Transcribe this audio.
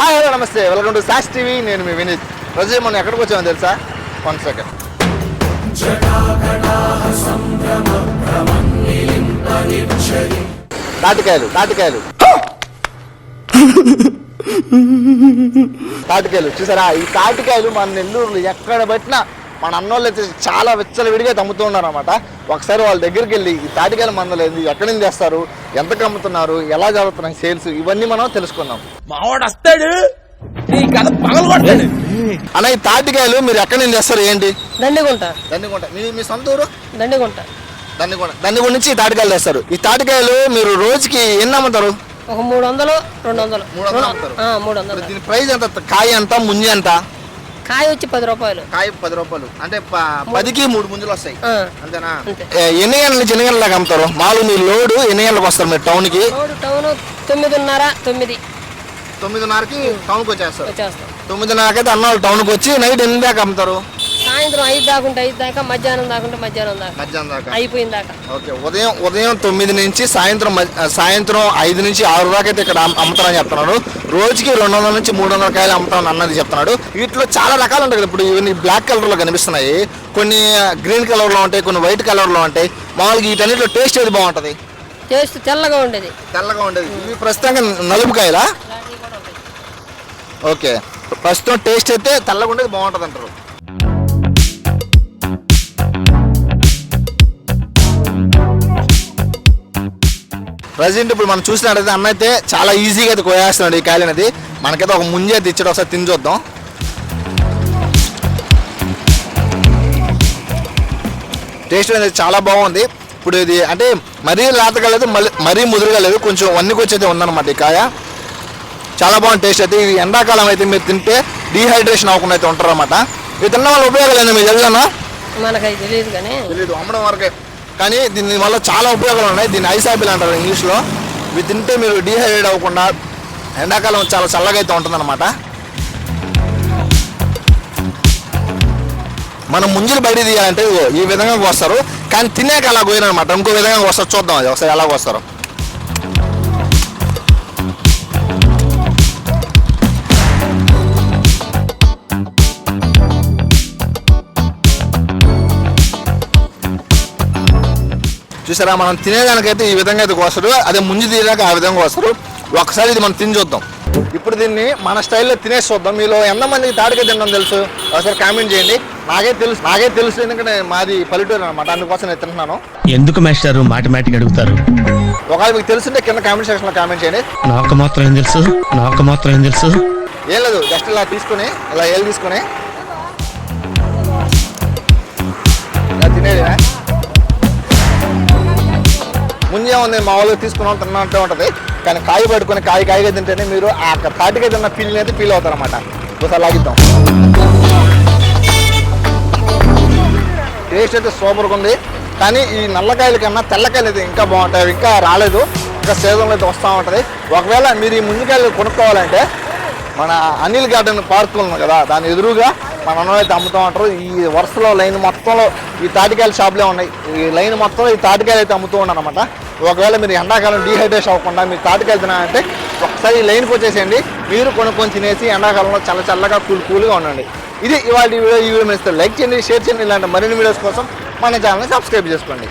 Hi hello నమస్తే. Welcome to SAS TV నేను మీ వినీత్. రోజు మనం ఎక్కడికి వచ్చామో తెలుసా? One second తాటికాయలు తాటికాయలు. తాటికాయలు చూసారా? ఈ తాటికాయలు మన నెల్లూరులో ఎక్కడ పట్టినా మన అన్నోళ్ళు అయితే చాలా విచ్చల విడిగా అమ్ముతూ ఉన్నారు అనమాట ఒకసారి వాళ్ళ దగ్గరికి వెళ్ళి ఈ తాటికాయల మందలేదు ఎక్కడి నుంచి తెస్తారు? ఎంతకు అమ్ముతున్నారు? ఎలా జరుగుతున్నాయి సేల్స్? ఇవన్నీ మనం తెలుసుకుందాం. మావాడు వస్తాడు. అన్న ఈ తాటికాయలు మీరు ఎక్కడి నుంచి తెస్తారు? ఏంటి? దండిగుంట. దండిగుంట. మీ మీ సొంత ఊరు? దండిగుంట. దండిగుంట. దండిగుంట నుంచి ఈ తాటికాయలు తెస్తారు. ఈ తాటికాయలు మీరు రోజుకి ఎన్ని అమ్ముతారు? ఒక మూడు వందలు రెండు వందలు. మూడు వందలు అమ్ముతారు. ఆ, మూడు వందలు. దీని ప్రైస్ ఎంత? కాయ ఎంత? ముంజి ఎంత? కాయ వచ్చి పది రూపాయలు. కాయ పది రూపాయలు. అంటే ప- పదికి మూడు ముంజులు వస్తాయి. ఆ, అంతేనా? అంతే. ఏ, ఎన్ని గంటల నుంచి ఎన్ని గంటలకు అమ్ముతారు? మామూలు మీ లోడు ఎన్ని గంటలకు వస్తారు మీరు టౌన్కి రోడ్డు టౌన్ తొమ్మిదిన్నర తొమ్మిది. తొమ్మిదిన్నరకి టౌన్కి వచ్చేస్తారు. వచ్చేస్తాం తొమ్మిదిన్నరకి అయితే అన్న టౌన్కి వచ్చి నైట్ ఎన్ని దాకా అమ్ముతారు? సాయంత్రం ఐదు దాకుంటే ఐదు దాకా మధ్యాహ్నం దాకుంటే మధ్యాహ్నం దాకా. మధ్యాహ్నం దాకా. అయిపోయిన దాకా. ఓకే ఉదయం ఉదయం తొమ్మిది నుంచి సాయంత్రం సాయంత్రం ఐదు నుంచి ఆరు దాకా అయితే ఇక్కడ అమ్- అమ్ముతారని చెప్తున్నాడు. రోజుకి రెండు వందల నుంచి మూడు వందల కాయలు అమ్ముతామని అన్నది చెప్తున్నాడు. వీటిలో చాలా రకాలు ఉంటాయి కదా ఇప్పుడు ఇవన్నీ బ్లాక్ కలర్లో కనిపిస్తున్నాయి. కొన్ని గ్రీన్ కలర్లో ఉంటాయి కొన్ని వైట్ కలర్లో ఉంటాయి. మామూలుగా వీటన్నిటిలో టేస్ట్ ఏది బాగుంటది? టేస్ట్ తెల్లగా ఉండేది. తెల్లగా ఉండేది. ఇవి ప్రస్తుతంగా నలుపు కాయలా? ఇలాంటివి కూడా ఉంటాయి. ఓకే. ప్రస్తుతం టేస్ట్ అయితే తెల్లగా ఉండేది బాగుంటుంది అంటారు. ప్రజెంట్ ఇప్పుడు మనం చూసినట్టయితే అన్న అయితే చాలా ఈజీగా అయితే కోయేస్తున్నాడు ఈ కాయలు అనేది. మనకైతే ఒక ముంజే అయితే ఇచ్చాడు ఒకసారి తిని చూద్దాం. టేస్ట్ అనేది చాలా బాగుంది. ఇప్పుడు ఇది అంటే మరీ లేతగా లేదు మళ్ళీ మరీ ముదురుగా లేదు కొంచెం వన్నికొచ్చి అయితే ఉందన్నమాట ఈ కాయ. చాలా బాగుంది టేస్ట్ అయితే. ఇది ఎండాకాలం అయితే మీరు తింటే డీహైడ్రేషన్ అవ్వకుండా అయితే ఉంటారు అనమాట ఇది తినడం వల్ల ఉపయోగాలు ఏంది మీకు తెలుసా మనకు అది తెలియదు కానీ తెలియదు అమ్మడం వరకే. కానీ దీని వల్ల చాలా ఉపయోగాలు ఉన్నాయి. దీన్ని ఐస్ అంటారు ఇంగ్లీష్లో. ఇవి తింటే మీరు డీహైడ్రేట్ అవ్వకుండా ఎండాకాలం చాలా చల్లగా అయితే ఉంటుందన్నమాట. మనం ముంజలు బయట తీయాలంటే ఈ విధంగా వస్తారు కానీ తినేక అలా పోయినమాట ఇంకో విధంగా వస్తారు చూద్దాం అది. ఒకసారి ఎలా వస్తారు చూసారా మనం తినేదానికైతే ఈ విధంగా అయితే కోస్తారు. అదే ముంజు తీయడానికి ఆ విధంగా కోస్తారు. ఒకసారి ఇది మనం తిని చూద్దాం. ఇప్పుడు దీన్ని మన స్టైల్లో తినేసి చూద్దాం. మీలో ఎంతమందికి తాడికే తినడం తెలుసు? ఒకసారి కామెంట్ చేయండి. నాకే తెలుసు నాకే తెలుసు ఎందుకంటే మాది పల్లెటూరు అనమాట అందుకోసం నేను తింటున్నాను. ఎందుకు మాస్టారు? మాటిమాటికి అడుగుతారు. ఒకవేళ మీకు తెలుసుంటే కింద కామెంట్ సెక్షన్లో కామెంట్ చేయండి. నాకు మాత్రం ఏం తెలుసు? నాకు మాత్రం ఏం తెలుసు? ఏం లేదు జస్ట్ ఇలా తీసుకొని ఇలా ఏళ్ళు తీసుకొని. తినేది ముందే ఉంది మామూలుగా తీసుకున్నాం తిన్నట్టే ఉంటుంది. కానీ కాయ పట్టుకుని కాయ కాయగా తింటేనే మీరు ఆ తాటిగా తిన్న ఫీల్ అయితే ఫీల్ అవుతారనమాట ఒకసారి లాగిద్దాం. టేస్ట్ అయితే సూపర్గా ఉంది. కానీ ఈ నల్లకాయల కన్నా తెల్లకాయలు అయితే ఇంకా బాగుంటాయి. ఇంకా రాలేదు. ఇంకా సీజన్లో అయితే వస్తూ ఉంటుంది. ఒకవేళ మీరు ఈ ముందుకాయలు కొనుక్కోవాలంటే మన అనిల్ గార్డెన్ పార్క్ ఉంది కదా దాని ఎదురుగా మన అన్న అయితే అమ్ముతూ ఉంటారు. ఈ వరుసలో లైన్ మొత్తంలో ఈ తాటికాయల షాపులే ఉన్నాయి. ఈ లైన్ మొత్తంలో ఈ తాటికాయలు అయితే అమ్ముతూ ఉన్నారు అనమాట ఒకవేళ మీరు ఎండాకాలం డీహైడ్రేషన్ అవ్వకుండా మీరు తాటికాయలు తినాలంటే ఒకసారి ఈ లైన్కి వచ్చేసేయండి. మీరు కొనుక్కొని తినేసి ఎండాకాలంలో చల్ల చల్లగా కూల్ కూల్గా ఉండండి. ఇది ఇవాళ ఈ వీడియో ఈ వీడియో మీద లైక్ చేయండి షేర్ చేయండి. ఇలాంటి మరిన్ని వీడియోస్ కోసం మన ఛానల్ని సబ్స్క్రైబ్ చేసుకోండి.